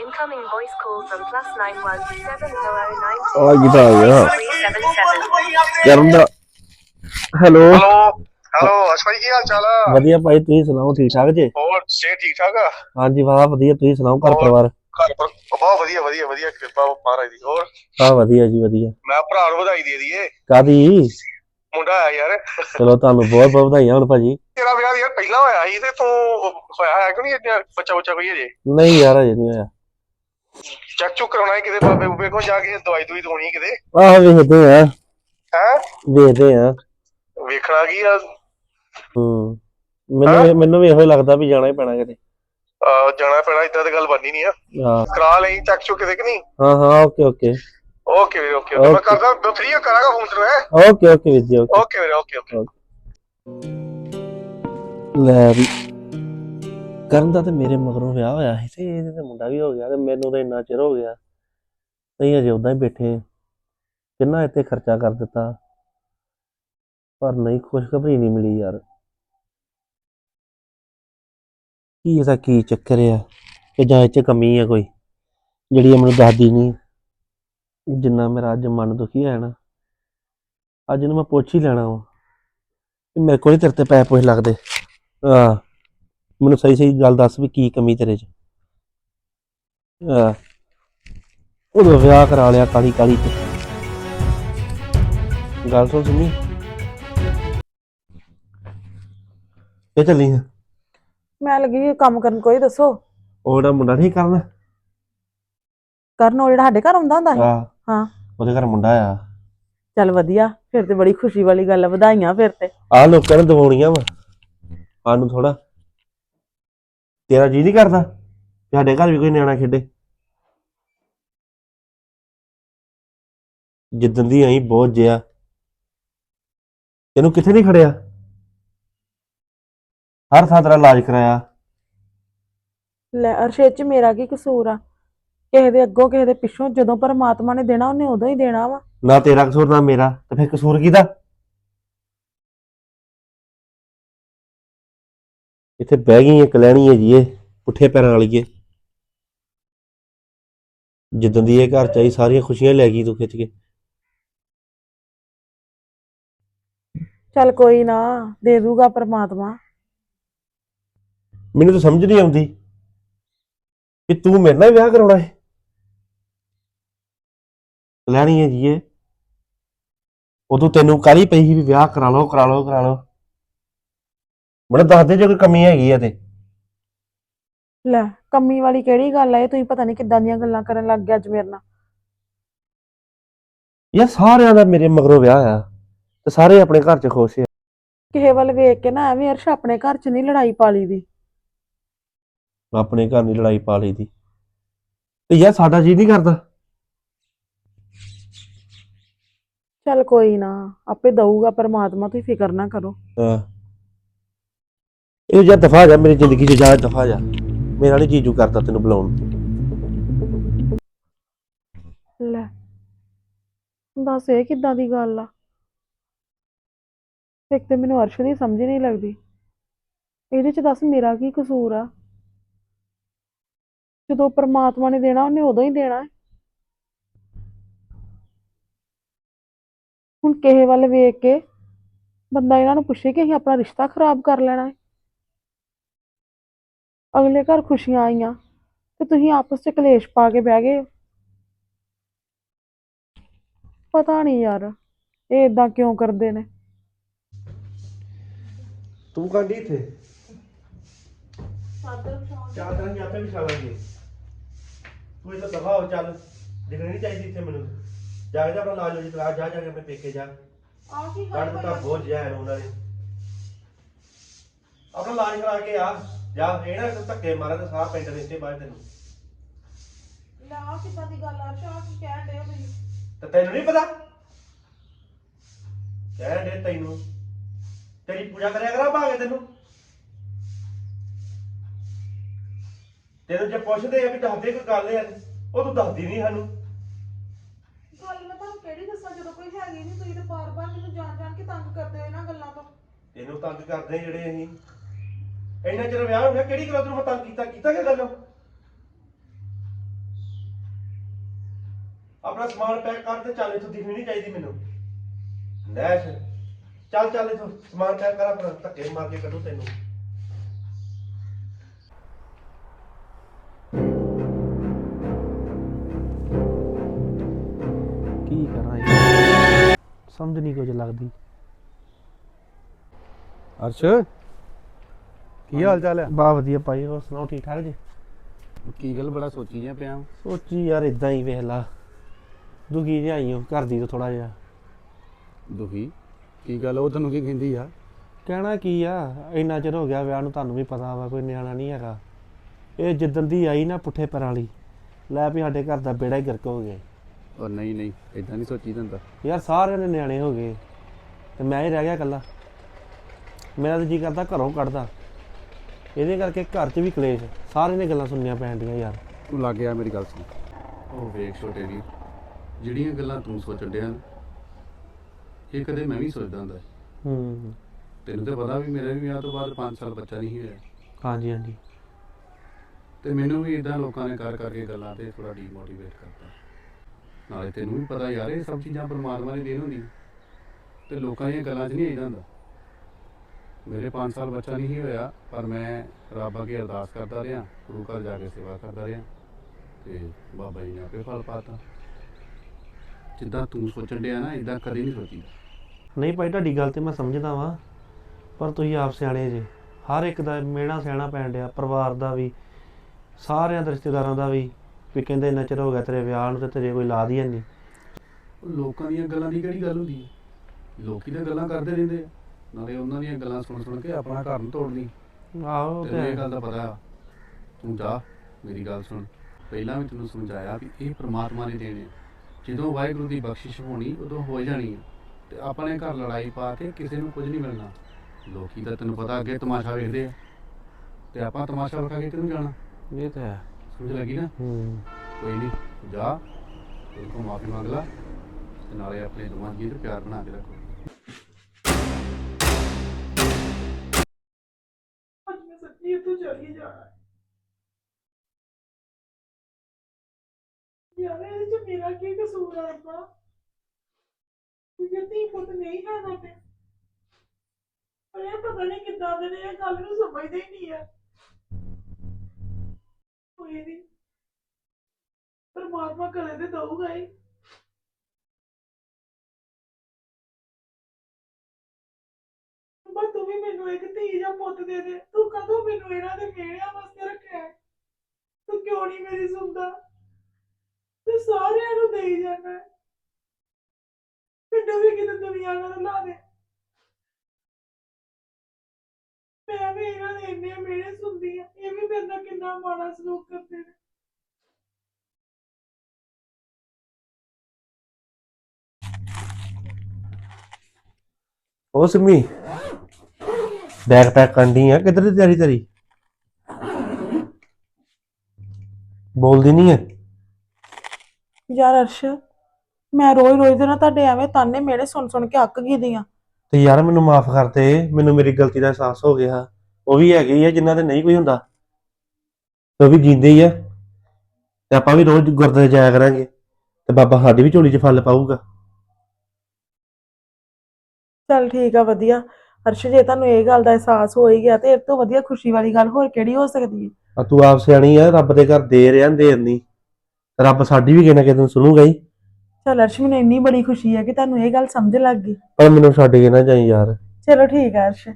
Incoming voice call from plus nine one seven zero nine ਆ ਆ ਗਿਆ। three seven seven. ਕਰਨ ਦਾ ਹੈਲੋ। ਹੈਲੋ ਹੈਲੋ ਅਸ਼ ਭਾਈ ਕੀ ਹਾਲ ਚਾਲ ਆ? ਵਧੀਆ ਭਾਈ ਤੁਸੀਂ ਸੁਣਾਓ ਠੀਕ ਠਾਕ ਜੇ? ਹੋਰ ਸੇ ਠੀਕ ਠਾਕ ਆ? ਹਾਂਜੀ ਵਾਹ ਵਧੀਆ ਤੁਸੀਂ ਸੁਣਾਓ ਘਰ? ਪਰਿਵਾਰ? ਘਰ ਪਰ ਬਹੁਤ ਵਧੀਆ ਵਧੀਆ ਵਧੀਆ ਕਿਰਪਾ ਮਹਾਰਾਜ ਦੀ ਹੋਰ? ਹਾਂ ਵਧੀਆ ਜੀ ਵਧੀਆ। ਮੈਂ ਭਰਾ ਨੂੰ ਵਧਾਈ ਦੇ ਦਈਏ। ਕਾਦੀ? ਮੁੰਡਾ ਆਇਆ ਯਾਰ। ਚਲੋ ਤੁਹਾਨੂੰ ਬਹੁਤ ਬਹੁਤ ਵਧਾਈਆਂ ਹੁਣ ਭਾਜੀ। ਤੇਰਾ ਵਿਆਹ ਯਾਰ ਪਹਿਲਾਂ ਹੋਇਆ ਸੀ ਤੇ ਤੂੰ ਹੋਇਆ ਹੈ ਕਿ ਨਹੀਂ? ਬੱਚਾ ਬੱਚਾ ਕੋਈ ਅਜੇ? ਨਹੀਂ ਯਾਰ ਅਜੇ ਨਹੀਂ ਹੋਇਆ। ਚੈੱਕ ਚੁੱਕ ਕਰਾਉਣਾ ਹੈ ਕਿਤੇ ਬਾਬੇ ਬੂਬੇ ਕੋਲ ਜਾ ਕੇ ਦਵਾਈ ਦੂਈ ਦਵਾਉਣੀ ਕਿਤੇ। ਆਹ ਵੇਖਦੇ ਆ। ਹੈ? ਵੇਖਦੇ ਆ। ਵੇਖਣਾ ਕੀ ਆ। ਹੂੰ। ਮੈਨੂੰ ਮੈਨੂੰ ਵੀ ਇਹੋ ਲੱਗਦਾ ਵੀ ਜਾਣਾ ਹੀ ਪੈਣਾ ਕਿਤੇ। ਅਹ ਜਾਣਾ ਪੈਣਾ ਇਦਾਂ ਤੇ ਗੱਲ ਬਣਨੀ ਨਹੀਂ ਆ। ਹਾਂ। ਕਰਾ ਲਈ ਚੈੱਕ ਚੁੱਕ ਕਿਤੇ ਕਿ ਨਹੀਂ? ਹਾਂ ਹਾਂ ਓਕੇ ਓਕੇ। ਓਕੇ ਵੀਰੇ ਓਕੇ ਮੈਂ. ਕਰਦਾ ਫ੍ਰੀ ਕਰਾਂਗਾ ਫੋਨ ਤੈਨੂੰ ਓਕੇ ਓਕੇ ਵੀਰ ਜੀ ਓਕੇ। ਓਕੇ ਵੀਰੇ ਓਕੇ ਓਕੇ। ਲੈ ਵੀ। ਕਰਨ ਦਾ ਤੇ ਮੇਰੇ ਮਗਰੋਂ ਵਿਆਹ ਹੋਇਆ ਸੀ ਤੇ ਇਹਦੇ ਤੇ ਮੁੰਡਾ ਵੀ ਹੋ ਗਿਆ ਤੇ ਮੈਨੂੰ ਤਾਂ ਇੰਨਾ ਚਿਰ ਹੋ ਗਿਆ। ਨਹੀਂ, ਅਜੇ ਉਦਾਂ ਹੀ ਬੈਠੇ ਕਿੰਨਾ ਇੱਥੇ ਖਰਚਾ ਕਰ ਦਿੱਤਾ। ਪਰ ਨਹੀਂ, ਖੁਸ਼ਖਬਰੀ ਨਹੀਂ ਮਿਲੀ ਯਾਰ। ਕੀ ਇਹਦਾ ਕੀ ਚੱਕਰ ਆ? ਕਿ ਜਾਂ ਇਹ 'ਚ ਕਮੀ ਆ ਕੋਈ? ਜਿਹੜੀ ਇਹ ਮੈਨੂੰ ਦੱਸਦੀ ਨਹੀਂ ਜਿੰਨਾ ਮੇਰਾ ਅੱਜ ਮਨ ਦੁਖੀ ਹੈ ਨਾ, ਅੱਜ ਨੂੰ ਮੈਂ ਪੁੱਛ ਹੀ ਲੈਣਾ ਵਾ। ਮੇਰੇ ਕੋਲ ਹੀ ਤੇਰੇ ਤੇ ਪੈਸੇ ਪੁੱਛ ਲੱਗਦੇ। ਆ ਮੈਨੂੰ ਸਹੀ ਸਹੀ ਗੱਲ ਦੱਸ ਵੀ ਕੀ ਕਮੀ ਤੇਰੇ 'ਚ। ਉਦੋਂ ਵਿਆਹ ਕਰਾ ਲਿਆ ਕਾਲੀ ਕਾਲੀ ਤੇ। ਗੱਲ ਸੁਣ ਸੁਣੀ। ਇਹ ਚੱਲੀ ਆ? ਮੈਂ ਲੱਗੀ ਸੀ ਕੰਮ ਕਰਨ ਕੋਈ ਦੱਸੋ? ਉਹ ਜਿਹੜਾ ਮੁੰਡਾ ਨਹੀਂ ਕਰਨਾ? ਕਰਨ ਉਹ ਜਿਹੜਾ ਸਾਡੇ ਘਰ ਆਉਂਦਾ ਹੁੰਦਾ ਸੀ। ਹਾਂ। ਉਹਦੇ ਘਰ ਮੁੰਡਾ ਆ। ਚੱਲ ਵਧੀਆ ਫਿਰ ਤੇ ਬੜੀ ਖੁਸ਼ੀ ਵਾਲੀ ਗੱਲ ਆ ਵਧਾਈਆਂ ਫਿਰ ਤੇ। ਆ ਲੋਕਾਂ ਨੇ ਦਵਾਉਣੀਆਂ ਵਾ। ਸਾਨੂੰ ਥੋੜਾ ਤੇਰਾ ਜੀ ਨਹੀਂ ਕਰਦਾ ਕਿ ਸਾਡੇ ਘਰ ਵੀ ਕੋਈ ਨਿਆਣਾ ਖੇਡੇ। ਜਿੱਦਣ ਦੀ ਆਈ ਬਹੁਤ ਜਿਆ ਤੈਨੂੰ ਕਿੱਥੇ ਨਹੀਂ ਖੜਿਆ? ਹਰ ਥਾਂ ਤੇਰਾ ਇਲਾਜ ਕਰਾਇਆ। ਲੈ ਅਰਸ਼ੇ ਚ ਮੇਰਾ ਕੀ ਕਸੂਰ ਆ? ਕਿਸੇ ਦੇ ਅੱਗੋਂ ਕਿਸੇ ਦੇ ਪਿੱਛੋਂ ਜਦੋਂ ਪਰਮਾਤਮਾ ਨੇ ਦੇਣਾ ਉਹਨੇ ਉਦੋਂ ਹੀ ਦੇਣਾ ਵਾ। ਨਾ ਤੇਰਾ ਕਸੂਰ ਨਾ ਮੇਰਾ। ਤੇ ਫਿਰ ਕਸੂਰ ਕਿਹਦਾ? ਇੱਥੇ ਬਹਿ ਗਈ ਇੱਕ ਲੈਣੀ ਹੈ ਜੀ ਇਹ ਪੁੱਠੇ ਪੈਰਾਂ ਵਾਲੀ ਏ। ਜਿੱਦਣ ਦੀ ਇਹ ਘਰ ਚ ਆਈ ਸਾਰੀਆਂ ਖੁਸ਼ੀਆਂ ਲੈ ਗਈ ਤੂੰ ਖਿੱਚ ਕੇ। ਚੱਲ ਕੋਈ ਨਾ ਦੇ ਦੂਗਾ ਪਰਮਾਤਮਾ। ਮੈਨੂੰ ਤਾਂ ਸਮਝ ਨਹੀਂ ਆਉਂਦੀ ਕਿ ਤੂੰ ਮੇਰੇ ਨਾਲ ਹੀ ਵਿਆਹ ਕਰਾਉਣਾ ਹੈ ਲੈਣੀ ਹੈ ਜੀ ਇਹ ਉਦੋਂ ਤੈਨੂੰ ਕਾਲੀ ਪਈ ਸੀ ਵੀ ਵਿਆਹ ਕਰਾ ਲਓ ਕਰਾ ਲਓ ਕਰਾ ਲਓ। ਮੈਨੂੰ ਦੱਸ ਦੇ ਜੇ ਕੋਈ ਕਮੀ ਹੈਗੀ ਆ ਤੇ। ਲੈ ਕੰਮੀ ਵਾਲੀ ਕਿਹੜੀ ਗੱਲ ਆ? ਇਹ ਤੁਸੀਂ ਪਤਾ ਨਹੀਂ ਕਿੱਦਾਂ ਦੀਆਂ ਗੱਲਾਂ ਕਰਨ ਲੱਗ ਗਿਆ ਅੱਜ ਮੇਰੇ ਨਾਲ। ਯਾਰ ਸਾਰਿਆਂ ਦਾ ਮੇਰੇ ਮਗਰੋਂ ਵਿਆਹ ਆ ਤੇ ਸਾਰੇ ਆਪਣੇ ਘਰ 'ਚ ਖੁਸ਼ ਆ। ਕਿਸੇ ਵੱਲ ਵੇਖ ਕੇ ਨਾ ਐਵੇਂ ਅਰਸ਼ ਆਪਣੇ ਘਰ ਚ ਨਹੀਂ ਲੜਾਈ ਪਾਲੀ ਦੀ। ਆਪਣੇ ਘਰ ਦੀ ਲੜਾਈ ਪਾ ਲਈ ਦੀ। ਤੇ ਯਾਰ ਸਾਡਾ ਜੀ ਨਹੀਂ ਕਰਦਾ। ਚੱਲ ਕੋਈ ਨਾ ਆਪੇ ਦਊਗਾ ਪਰਮਾਤਮਾ ਤੁਸੀਂ ਫਿਕਰ ਨਾ ਕਰੋ। ਹਾਂ। ਇਹੋ ਜਿਹਾ ਦਫਾ ਜਾ, ਮੇਰੀ ਜ਼ਿੰਦਗੀ 'ਚ ਜਾ ਦਫਾ ਜਾ। ਮੇਰਾ ਨਹੀਂ ਜੀਜੂ ਕਰਦਾ ਤੈਨੂੰ ਬੁਲਾਉਣ। ਨੂੰ। ਲੈ ਦੱਸ ਇਹ ਕਿੱਦਾਂ ਦੀ ਗੱਲ ਆ? ਇੱਕ ਤੇ ਮੈਨੂੰ ਅਰਸ਼ ਦੀ ਸਮਝ ਨਹੀਂ ਲੱਗਦੀ। ਇਹਦੇ ਚ ਦੱਸ ਮੇਰਾ ਕੀ ਕਸੂਰ ਆ? ਜਦੋਂ ਪ੍ਰਮਾਤਮਾ ਨੇ ਦੇਣਾ, ਉਹਨੇ ਉਦੋਂ ਹੀ ਦੇਣਾ। ਹੈ ਹੁਣ ਕਿਸੇ ਵੱਲ ਵੇਖ ਕੇ ਬੰਦਾ ਇਹਨਾਂ ਨੂੰ ਪੁੱਛੇ ਕਿ ਅਸੀਂ ਆਪਣਾ ਰਿਸ਼ਤਾ ਖਰਾਬ ਕਰ ਲੈਣਾ ਹੈ। ਅਗਲੇ ਘਰ ਖੁਸ਼ੀਆਂ ਆਈਆਂ ਤੇ ਤੁਸੀਂ ਆਪਸ 'ਚ ਕਲੇਸ਼ ਪਾ ਕੇ ਬਹਿ ਗਏ। ਹੋ। ਪਤਾ ਨਹੀਂ ਯਾਰ ਇਹ ਇਦਾਂ ਕਿਉਂ ਕਰਦੇ ਨੇ? ਤੂੰ ਕਾਂਡੀ ਇੱਥੇ? ਚਾਦਰ ਨਹੀਂ ਆਪੇ ਵਿਛਾ ਲਾਂਗੇ। ਤੂੰ ਇਹ ਤਾਂ ਦਫਾ ਹੋ ਚੱਲ। ਦਿਖਣੀ ਨਹੀਂ ਚਾਹੀਦੀ ਇੱਥੇ ਮੈਨੂੰ। ਜਾ ਕੇ ਤੇ ਆਪਣਾ ਲਾਜ ਹੋ ਜੀ ਜਾ ਜਾ ਕੇ ਆਪਣੇ ਪੇਕੇ ਜਾ। ਕੱਢ ਦਿੱਤਾ ਬਹੁਤ ਜਿਆ ਹੈ ਉਹਨਾਂ ਨੇ ਆਪਣਾ ਲਾਜ ਕਰਾ ਕੇ ਆ। ਜਾ ਇਹ ਨਾ ਧੱਕੇ ਮਾਰਾਂ ਤੇ ਸਾਰਾ ਪਿੰਡ ਦੇ ਇੱਥੇ ਬਾਹਰ ਤੈਨੂੰ। ਨਾ ਕਿੱਦਾਂ ਦੀ ਗੱਲ ਆ? ਸ਼ਾਹ ਕੀ ਕਹਿਣ ਦੇ ਤੁਸੀਂ? ਤੇ ਤੈਨੂੰ ਨਹੀਂ ਪਤਾ? ਕਹਿਣ ਦੇ ਤੈਨੂੰ। ਤੇਰੀ ਪੂਜਾ ਕਰਿਆ ਕਰਾਂ ਭਾਗੇ ਤੈਨੂੰ। ਤੈਨੂੰ ਜੇ ਪੁੱਛਦੇ ਆ ਵੀ ਦੱਸ ਦੇ ਕੋਈ ਗੱਲ ਯਾਰ ਉਹ ਤੂੰ ਦੱਸਦੀ ਨਹੀਂ ਸਾਨੂੰ। ਗੱਲ ਮੈਂ ਤੁਹਾਨੂੰ ਕਿਹੜੀ ਦੱਸਾਂ? ਜਦੋਂ ਕੋਈ ਹੈਗੀ ਨਹੀਂ ਤੁਸੀਂ ਤਾਂ ਬਾਰ-ਬਾਰ ਮੈਨੂੰ ਜਾਣ ਜਾਣ ਕੇ ਤੰਗ ਕਰਦੇ ਹੋ ਇਹਨਾਂ ਗੱਲਾਂ ਤੋਂ। ਤੈਨੂੰ ਤੰਗ ਕਰਦੇ ਆ ਜਿਹੜੇ ਅਸੀਂ। ਇੰਨਾ ਚਿਰ ਵਿਆਹ ਹੋ ਗਿਆ ਕਿਹੜੀ ਗੱਲ ਤੈਨੂੰ ਮੈਂ ਤੰਗ ਕੀਤਾ? ਕੀਤਾ ਕਿ ਗੱਲ? ਆਪਣਾ ਸਮਾਨ ਪੈਕ ਕਰ ਤੇ ਚੱਲ ਇੱਥੋਂ ਦਿਖਣੀ ਨਹੀਂ ਚਾਹੀਦੀ ਮੈਨੂੰ। ਨੈਸ਼। ਚੱਲ ਚੱਲ ਇੱਥੋਂ ਸਮਾਨ ਪੈਕ ਕਰ ਆਪਣਾ ਧੱਕੇ ਮਾਰ ਕੇ ਕੱਢੂ ਤੈਨੂੰ। ਕੀ ਕਰਾਂ ਯਾਰ ਸਮਝ ਨਹੀਂ ਕੁਝ ਲੱਗਦੀ। ਅਰਸ਼? ਕੀ ਹਾਲ ਚਾਲ ਹੈ ਬਾ ਵਧੀਆ ਭਾਈ ਹੋਰ ਸੁਣਾਓ ਠੀਕ ਠਾਕ ਜੀ? ਕੀ ਗੱਲ ਬੜਾ ਸੋਚੀ ਜਾਂ ਪਿਆ? ਸੋਚੀ ਯਾਰ ਇਦਾਂ ਹੀ ਵੇਖ ਲਾ। ਦੁਖੀ ਜਿਹਾ ਆਈ ਹਾਂ ਘਰ ਦੀ ਤੋਂ ਥੋੜਾ ਜਿਹਾ। ਦੁਖੀ? ਕੀ ਗੱਲ ਉਹ ਤੈਨੂੰ ਕੀ ਕਹਿੰਦੀ ਆ? ਕਹਿਣਾ ਕੀ ਆ? ਇੰਨਾ ਚਿਰ ਹੋ ਗਿਆ ਵਿਆਹ ਨੂੰ ਤੁਹਾਨੂੰ ਵੀ ਪਤਾ ਵਾ ਕੋਈ ਨਿਆਣਾ ਨਹੀਂ ਹੈਗਾ। ਇਹ ਜਿੱਦਣ ਦੀ ਆਈ ਨਾ ਪੁੱਠੇ ਪੈਰਾਂ ਵਾਲੀ ਲੈ ਵੀ ਸਾਡੇ ਘਰ ਦਾ ਬੇੜਾ ਹੀ ਗਰਕ ਹੋ ਗਿਆ। ਉਹ ਨਹੀਂ ਨਹੀਂ ਇਦਾਂ ਨਹੀਂ ਸੋਚੀ ਦਿੰਦਾ ਯਾਰ ਸਾਰਿਆਂ ਦੇ ਨਿਆਣੇ ਹੋ ਗਏ ਤੇ ਮੈਂ ਹੀ ਰਹਿ ਗਿਆ ਇਕੱਲਾ। ਮੇਰਾ ਤਾਂ ਜੀ ਕਰਦਾ ਘਰੋਂ ਕੱਢਦਾ। ਇਹਦੇ ਕਰਕੇ ਘਰ 'ਚ ਵੀ ਕਲੇਸ਼ ਸਾਰਿਆਂ ਨੇ ਗੱਲਾਂ ਸੁਣਨੀਆਂ ਪੈਂਦੀਆਂ ਯਾਰ। ਤੂੰ ਲੱਗ ਗਿਆ ਮੇਰੀ ਗੱਲ ਸੁਣ। ਉਹ ਵੇਖ ਛੋਟੇ ਵੀਰ ਜਿਹੜੀਆਂ ਗੱਲਾਂ ਤੂੰ ਸੋਚਣ ਡਿਆ ਨਾ, ਇਹ ਕਦੇ ਮੈਂ ਵੀ ਸੋਚਦਾ ਹੁੰਦਾ। ਹੂੰ। ਤੈਨੂੰ ਤਾਂ ਪਤਾ ਵੀ ਮੇਰੇ ਵੀ ਵਿਆਹ ਤੋਂ ਬਾਅਦ 5 ਸਾਲ ਬੱਚਾ ਨਹੀਂ ਹੋਇਆ। ਹਾਂਜੀ ਹਾਂਜੀ। ਤੇ ਮੈਨੂੰ ਵੀ ਇਦਾਂ ਲੋਕਾਂ ਨੇ ਕਰ ਕਰਕੇ ਗੱਲਾਂ ਤੇ ਥੋੜਾ ਡੀਮੋਟੀਵੇਟ ਕਰਤਾ। ਨਾਲੇ ਤੈਨੂੰ ਵੀ ਪਤਾ ਯਾਰ ਇਹ ਸਭ ਚੀਜ਼ਾਂ ਪਰਮਾਤਮਾ ਦੀ ਦੇਣ ਹੁੰਦੀ ਤੇ ਲੋਕਾਂ ਦੀਆਂ ਗੱਲਾਂ 'ਚ ਨਹੀਂ ਆਈਦਾ ਹੁੰਦਾ। ਮੇਰੇ 5 ਸਾਲ ਬੱਚਾ ਨਹੀਂ ਹੋਇਆ ਪਰ ਮੈਂ ਰੱਬ ਅੱਗੇ ਅਰਦਾਸ ਕਰਦਾ ਰਿਹਾ ਗੁਰੂ ਘਰ ਜਾ ਕੇ ਸੇਵਾ ਕਰਦਾ ਰਿਹਾ ਤੇ ਬਾਬਾ ਜੀ ਨੇ ਆਪੇ ਫਲ ਪਾਤਾ। ਜਿੱਦਾਂ ਤੂੰ ਸੋਚਣ ਡਿਆ ਨਾ ਇਦਾਂ ਕਦੇ ਨਹੀਂ ਸੋਚੀਦਾ। ਨਹੀਂ ਭਾਈ ਤੁਹਾਡੀ ਗੱਲ ਤੇ ਮੈਂ ਸਮਝਦਾ ਵਾਂ ਪਰ ਤੁਸੀਂ ਆਪ ਸਿਆਣੇ ਜੇ। ਹਰ ਇੱਕ ਦਾ ਮਿਹਣਾ ਸਿਆਣਾ ਪੈਣ ਡਿਆ ਪਰਿਵਾਰ ਦਾ ਵੀ ਸਾਰਿਆਂ ਦੇ ਰਿਸ਼ਤੇਦਾਰਾਂ ਦਾ ਵੀ ਵੀ ਕਹਿੰਦੇ ਇੰਨਾ ਚਿਰ ਹੋ ਗਿਆ ਤੇਰੇ ਵਿਆਹ ਨੂੰ ਤੇ ਤੇਰੇ ਕੋਈ ਲਾਦ ਹੀ ਨਹੀਂ। ਲੋਕਾਂ ਦੀਆਂ ਗੱਲਾਂ ਦੀ ਕਿਹੜੀ ਗੱਲ ਹੁੰਦੀ ਹੈ? ਲੋਕੀ ਤਾਂ ਗੱਲਾਂ ਕਰਦੇ ਰਹਿੰਦੇ ਆ। ਨਾਲੇ ਉਹਨਾਂ ਦੀਆਂ ਗੱਲਾਂ ਸੁਣ ਸੁਣ ਕੇ ਆਪਣਾ ਘਰ ਨੂੰ ਤੋੜਨੀ। ਆਹੋ ਤੈਨੂੰ ਇਹ। ਗੱਲ ਦਾ ਪਤਾ ਆ ਤੂੰ ਜਾ ਮੇਰੀ ਗੱਲ ਸੁਣ। ਪਹਿਲਾਂ ਵੀ ਤੈਨੂੰ ਸਮਝਾਇਆ ਵੀ ਇਹ ਪ੍ਰਮਾਤਮਾ ਨੇ ਦੇਣੇ ਆ। ਜਦੋਂ ਵਾਹਿਗੁਰੂ ਦੀ ਬਖਸ਼ਿਸ਼ ਹੋਣੀ ਉਦੋਂ ਹੋ ਜਾਣੀ ਆ। ਤੇ ਆਪਣੇ ਘਰ ਲੜਾਈ ਪਾ ਕੇ ਕਿਸੇ ਨੂੰ ਕੁਝ ਨਹੀਂ ਮਿਲਣਾ। ਲੋਕੀ ਤਾਂ ਤੈਨੂੰ ਪਤਾ ਅੱਗੇ ਤਮਾਸ਼ਾ ਵੇਖਦੇ ਆ। ਤੇ ਆਪਾਂ ਤਮਾਸ਼ਾ ਵਿਖਾ ਕੇ ਕਿਹਨੂੰ ਜਾਣਾ? ਇਹ ਤਾਂ ਹੈ। ਸਮਝ ਲੱਗੀ ਨਾ? ਹੂੰ। ਕੋਈ ਨਹੀਂ ਜਾ। ਉਹਦੇ ਕੋਲ ਮਾਫੀ ਮੰਗ ਲਾ। ਤੇ ਨਾਲੇ ਆਪਣੇ ਦੋਵਾਂ ਜੀ ਤੇ ਪਿਆਰ ਬਣਾ ਕੇ ਰੱਖੋ। ਕਸੂਰ ਆ ਰੱਬਾ ਕਿ ਧੀ ਪੁੱਤ ਨਹੀਂ ਹੈ ਸਾਡੇ ਪਰ ਇਹ ਪਤਾ ਨਹੀਂ ਕਿੱਦਾਂ ਦੇ ਨੇ, ਇਹ ਗੱਲ ਨੂੰ ਸਮਝਦੇ ਹੀ ਨਹੀਂ ਆ। ਕੋਈ ਨਹੀਂ ਪਰਮਾਤਮਾ ਕਰੇ ਤੇ ਦਊਗਾ ਹੀ। ਬਸ ਤੂੰ ਵੀ ਮੈਨੂੰ ਇੱਕ ਧੀ ਜਾਂ ਪੁੱਤ ਦੇ ਦੇ। ਤੂੰ ਕਦੋਂ ਮੈਨੂੰ ਇਹਨਾਂ ਦੇ ਮਿਹਣਿਆਂ ਵਾਸਤੇ ਰੱਖਿਆ ਤੂੰ ਕਿਉਂ ਨਹੀਂ ਮੇਰੀ ਸੁਣਦਾ? ਸਾਰਿਆਂ ਨੂੰ ਹੈ। ਮੈਨੂੰ ਵੀ ਕਿਤੇ ਦੁਨੀਆ ਨਾਲ ਲਾ ਦੇ। ਮੈਂ ਵੀ ਇਹਨਾਂ ਦੇ ਇੰਨੇ ਮਿਹਣੇ ਸੁਣਦੀ ਆ ਇਹ ਵੀ ਮੇਰੇ ਨਾਲ ਕਿੰਨਾ ਮਾੜਾ ਸਲੂਕ ਕਰਦੇ ਨੇ। ਉਹ ਸਿੰਮੀ ਬੈਗ ਪੈਕ ਕਰਨੀ ਆ? ਕਿੱਧਰ ਦੀ ਤਿਆਰੀ ਤੇਰੀ? ਬੋਲਦੀ ਨਹੀਂ ਹੈ। ਯਾਰ ਅਰਸ਼ ਮੈਂ ਰੋਜ਼ ਰੋਜ਼ ਦੇ ਨਾ ਤੁਹਾਡੇ ਐਵੇਂ ਤਾਨੇ ਮਿਹਣੇ ਸੁਣ ਸੁਣ ਕੇ ਅੱਕ ਗਈ ਦੀਆਂ। ਤੇ ਯਾਰ ਮੈਨੂੰ ਮਾਫ ਕਰ ਦੇ ਮੈਨੂੰ ਮੇਰੀ ਗਲਤੀ ਦਾ ਅਹਿਸਾਸ ਹੋ ਗਿਆ। ਉਹ ਵੀ ਹੈਗੇ ਹੀ ਆ ਜਿਨ੍ਹਾਂ ਦੇ ਨਹੀਂ ਕੋਈ ਹੁੰਦਾ। ਤੇ ਉਹ ਵੀ ਜਿੰਦੇ ਹੀ ਆ। ਤੇ ਆਪਾਂ ਵੀ ਰੋਜ਼ ਗੁਰਦੁਆਰੇ ਜਾਇਆ ਕਰਾਂਗੇ। ਤੇ ਬਾਬਾ ਸਾਡੀ ਵੀ ਝੋਲੀ 'ਚ ਫਲ ਪਾਊਗਾ। ਚੱਲ ਠੀਕ ਆ ਵਧੀਆ। ਅਰਸ਼ ਜੇ ਤੁਹਾਨੂੰ ਇਹ ਗੱਲ ਦਾ ਅਹਿਸਾਸ ਹੋ ਹੀ ਗਿਆ ਤੇ ਇਹ ਤੋਂ ਵਧੀਆ ਖੁਸ਼ੀ ਵਾਲੀ ਗੱਲ ਹੋਰ ਕਿਹੜੀ ਹੋ ਸਕਦੀ ਹੈ? ਆ ਤੂੰ ਆਪ ਸਿਆਣੀ ਆ ਰੱਬ ਦੇ ਘਰ ਦੇ ਰਿਆਂ ਦੇਰ ਨਹੀਂ ਰੱਬ ਸਾਡੀ ਵੀ ਕਿਤੇ ਨਾ ਕਿਤੇ ਸੁਣੂਗਾ ਹੀ। ਚੱਲ ਅਰਸ਼ ਮੈਨੂੰ ਇੰਨੀ ਬੜੀ ਖੁਸ਼ੀ ਹੈ ਕਿ ਤੁਹਾਨੂੰ ਇਹ ਗੱਲ ਸਮਝ ਲੱਗ ਗਈ। ਪਰ ਮੈਨੂੰ ਛੱਡ ਕੇ ਨਾ ਜਾਈ ਯਾਰ। ਚਲੋ ਠੀਕ ਆ ਅਰਸ਼।